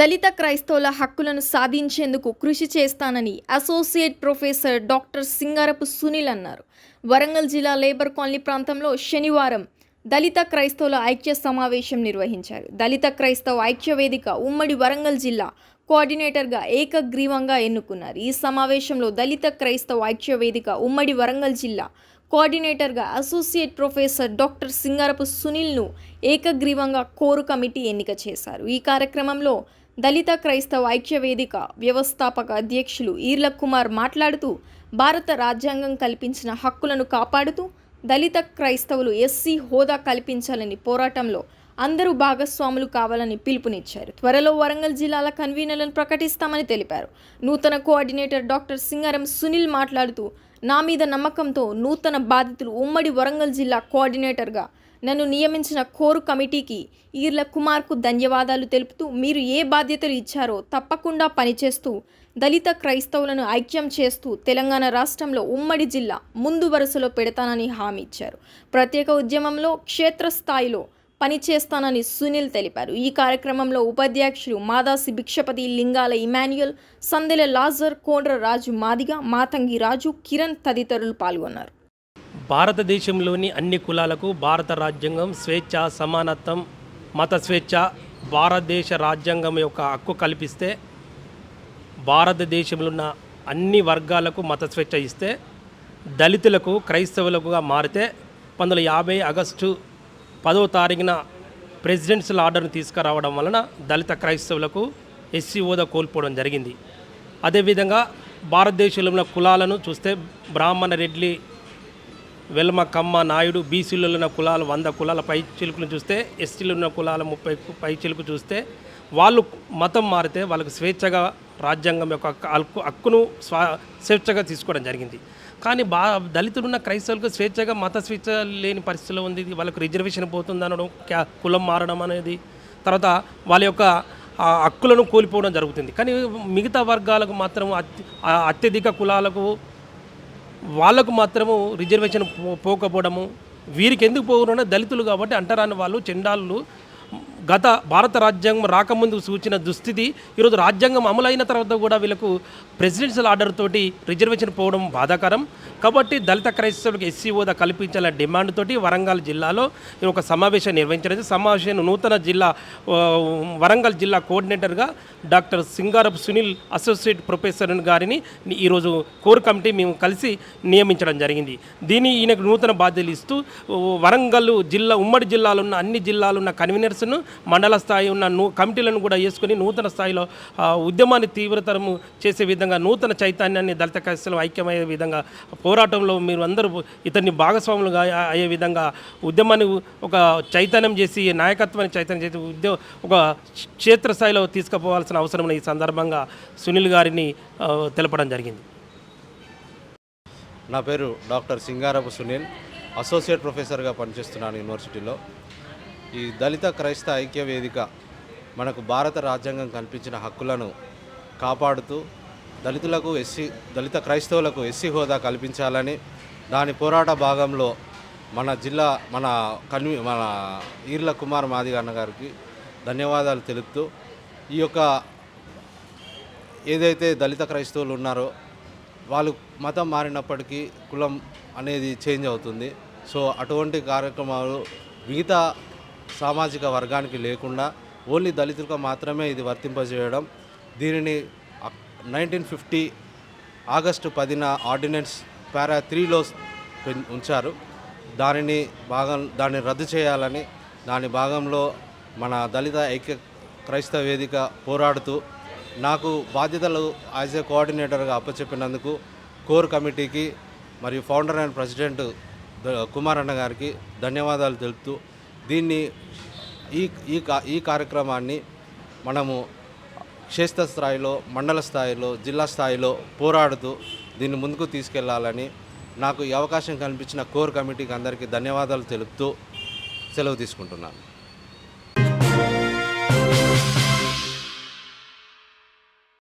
దళిత క్రైస్తవుల హక్కులను సాధించేందుకు కృషి చేస్తానని associate professor doctor Singarapu Sunil అన్నారు. వరంగల్ జిల్లా లేబర్ కాలనీ ప్రాంతంలో శనివారం దళిత క్రైస్తవుల ఐక్య సమావేశం నిర్వహించారు. దళిత క్రైస్తవ ఐక్య వేదిక ఉమ్మడి వరంగల్ జిల్లా కోఆర్డినేటర్గా ఏకగ్రీవంగా ఎన్నుకున్నారు. ఈ సమావేశంలో దళిత క్రైస్తవ ఐక్య వేదిక ఉమ్మడి వరంగల్ జిల్లా కోఆర్డినేటర్గా అసోసియేట్ ప్రొఫెసర్ డాక్టర్ సింగారపు సునీల్ను ఏకగ్రీవంగా కోరు కమిటీ ఎన్నిక చేశారు. ఈ కార్యక్రమంలో దళిత క్రైస్తవ ఐక్య వేదిక వ్యవస్థాపక అధ్యక్షులు ఈర్ల కుమార్ మాట్లాడుతూ భారత రాజ్యాంగం కల్పించిన హక్కులను కాపాడుతూ దళిత క్రైస్తవులు ఎస్సీ హోదా కల్పించాలని పోరాటంలో అందరూ భాగస్వాములు కావాలని పిలుపునిచ్చారు. త్వరలో వరంగల్ జిల్లాల కన్వీనర్లను ప్రకటిస్తామని తెలిపారు. నూతన కోఆర్డినేటర్ డాక్టర్ సింగారం సునీల్ మాట్లాడుతూ నా మీద నమ్మకంతో నూతన బాధితులు ఉమ్మడి వరంగల్ జిల్లా కోఆర్డినేటర్గా నన్ను నియమించిన కోరు కమిటీకి ఈర్ల కుమార్కు ధన్యవాదాలు తెలుపుతూ మీరు ఏ బాధ్యతలు ఇచ్చారో తప్పకుండా పనిచేస్తూ దళిత క్రైస్తవులను ఐక్యం చేస్తూ తెలంగాణ రాష్ట్రంలో ఉమ్మడి జిల్లా ముందు వరుసలో పెడతానని హామీ ఇచ్చారు. ప్రత్యేక ఉద్యమంలో క్షేత్రస్థాయిలో పనిచేస్తానని సునీల్ తెలిపారు. ఈ కార్యక్రమంలో ఉపాధ్యక్షులు మాదాసి భిక్షపతి లింగాల ఇమాన్యుయల్ సందెల లాజర్ కోండ్ర రాజు మాదిగ మాతంగి రాజు కిరణ్ తదితరులు పాల్గొన్నారు. భారతదేశంలోని అన్ని కులాలకు భారత రాజ్యాంగం స్వేచ్ఛ సమానత్వం మత స్వేచ్ఛ భారతదేశ రాజ్యాంగం యొక్క హక్కు కల్పిస్తే భారతదేశంలో ఉన్న అన్ని వర్గాలకు మత స్వేచ్ఛ ఇస్తే దళితులకు క్రైస్తవులకుగా మారితే పంతొమ్మిది వందల యాభై ఆగస్టు పదో తారీఖున ప్రెసిడెన్షియల్ ఆర్డర్ను తీసుకురావడం వలన దళిత క్రైస్తవులకు ఎస్సీ హోదా కోల్పోవడం జరిగింది. అదేవిధంగా భారతదేశంలో ఉన్న కులాలను చూస్తే బ్రాహ్మణ రెడ్లి వెల్మ కమ్మ నాయుడు బీసీలో ఉన్న కులాలు వంద కులాల పై చిలుకును చూస్తే ఎస్టీలో ఉన్న కులాల ముప్పై పై చిలుకు చూస్తే వాళ్ళు మతం మారితే వాళ్ళకు స్వేచ్ఛగా రాజ్యాంగం యొక్క హక్కు- హక్కును స్వా స్వేచ్ఛగా తీసుకోవడం జరిగింది. కానీ బా దళితులు ఉన్న క్రైస్తవులకు స్వేచ్ఛగా మత స్వేచ్ఛ లేని పరిస్థితిలో ఉంది. వాళ్ళకు రిజర్వేషన్ పోతుంది అనడం క్యా- కులం మారడం అనేది. తర్వాత వాళ్ళ యొక్క హక్కులను కోల్పోవడం జరుగుతుంది. కానీ మిగతా వర్గాలకు మాత్రం అత్య- అత్యధిక కులాలకు వాళ్ళకు మాత్రము రిజర్వేషన్ పో- పోకపోవడము వీరికి ఎందుకు పోకుండా దళితులు కాబట్టి అంటరాని వాళ్ళు చెండాళ్ళు గత భారత రాజ్యాంగం రాకముందు సూచిన దుస్థితి ఈరోజు రాజ్యాంగం అమలైన తర్వాత కూడా వీళ్ళకు ప్రెసిడెన్షియల్ ఆర్డర్ తోటి రిజర్వేషన్ పోవడం బాధాకరం. కాబట్టి దళిత క్రైస్తవులకు ఎస్సీ హోదా కల్పించాలనే డిమాండ్ తోటి వరంగల్ జిల్లాలో ఈ ఒక సమావేశం నిర్వహించడం సమావేశం నూతన జిల్లా వరంగల్ జిల్లా కోఆర్డినేటర్గా doctor Singarapu Sunil associate professor గారిని ఈరోజు కోర్ కమిటీ మేము కలిసి నియమించడం జరిగింది. దీన్ని ఈయనకు నూతన బాధ్యతలు ఇస్తూ వరంగల్ జిల్లా ఉమ్మడి జిల్లాలో ఉన్న అన్ని జిల్లాలో ఉన్న కన్వీనర్స్ను మండల స్థాయి ఉన్న నూ కమిటీలను కూడా వేసుకుని నూతన స్థాయిలో ఉద్యమాన్ని తీవ్రతరము చేసే విధంగా నూతన చైతన్యాన్ని దళిత క్రైస్తవులు ఐక్యమయ్యే విధంగా పోరాటంలో మీరు అందరూ ఇతన్ని భాగస్వాములుగా అయ్యే- విధంగా ఉద్యమాన్ని ఒక చైతన్యం చేసి నాయకత్వాన్ని చైతన్యం చేసి ఉద్యో ఒక క్షేత్రస్థాయిలో తీసుకుపోవాల్సిన అవసరం ఈ సందర్భంగా సునీల్ గారిని తెలపడం జరిగింది. నా పేరు డాక్టర్ సింగారపు సునీల్ అసోసియేట్ ప్రొఫెసర్గా పనిచేస్తున్నాను యూనివర్సిటీలో. ఈ దళిత క్రైస్త ఐక్య వేదిక మనకు భారత రాజ్యాంగం కల్పించిన హక్కులను కాపాడుతూ దళితులకు ఎస్సీ దళిత క్రైస్తవులకు ఎస్సీ హోదా కల్పించాలని దాని పోరాట భాగంలో మన జిల్లా మన కన్వీ మన ఈర్ల కుమార్ మాదిగ అన్నగారికి ధన్యవాదాలు తెలుపుతూ ఈ యొక్క ఏదైతే దళిత క్రైస్తవులు ఉన్నారో వాళ్ళు మతం మారినప్పటికీ కులం అనేది చేంజ్ అవుతుంది. సో అటువంటి కార్యక్రమాలు మిగతా సామాజిక వర్గానికి లేకుండా ఓన్లీ దళితులకు మాత్రమే ఇది వర్తింపజేయడం. దీనిని నైన్టీన్ ఫిఫ్టీ ఆగస్టు పదిన ఆర్డినెన్స్ పారా త్రీలో ఉంచారు. దానిని భాగం దాన్ని రద్దు చేయాలని దాని భాగంలో మన దళిత ఐక్య క్రైస్తవ వేదిక పోరాడుతూ నాకు బాధ్యతలు యాజ్ ఏ కోఆర్డినేటర్గా అప్పచెప్పినందుకు కోర్ కమిటీకి మరియు ఫౌండర్ అండ్ ప్రెసిడెంట్ కుమార్ అన్న గారికి ధన్యవాదాలు తెలుపుతూ దీన్ని ఈ ఈ కా ఈ కార్యక్రమాన్ని మనము క్షేత్రస్థాయిలో మండల స్థాయిలో జిల్లా స్థాయిలో పోరాడుతూ దీన్ని ముందుకు తీసుకెళ్ళాలని నాకు ఈ అవకాశం కల్పించిన కోర్ కమిటీకి అందరికీ ధన్యవాదాలు తెలుపుతూ సెలవు తీసుకుంటున్నాను.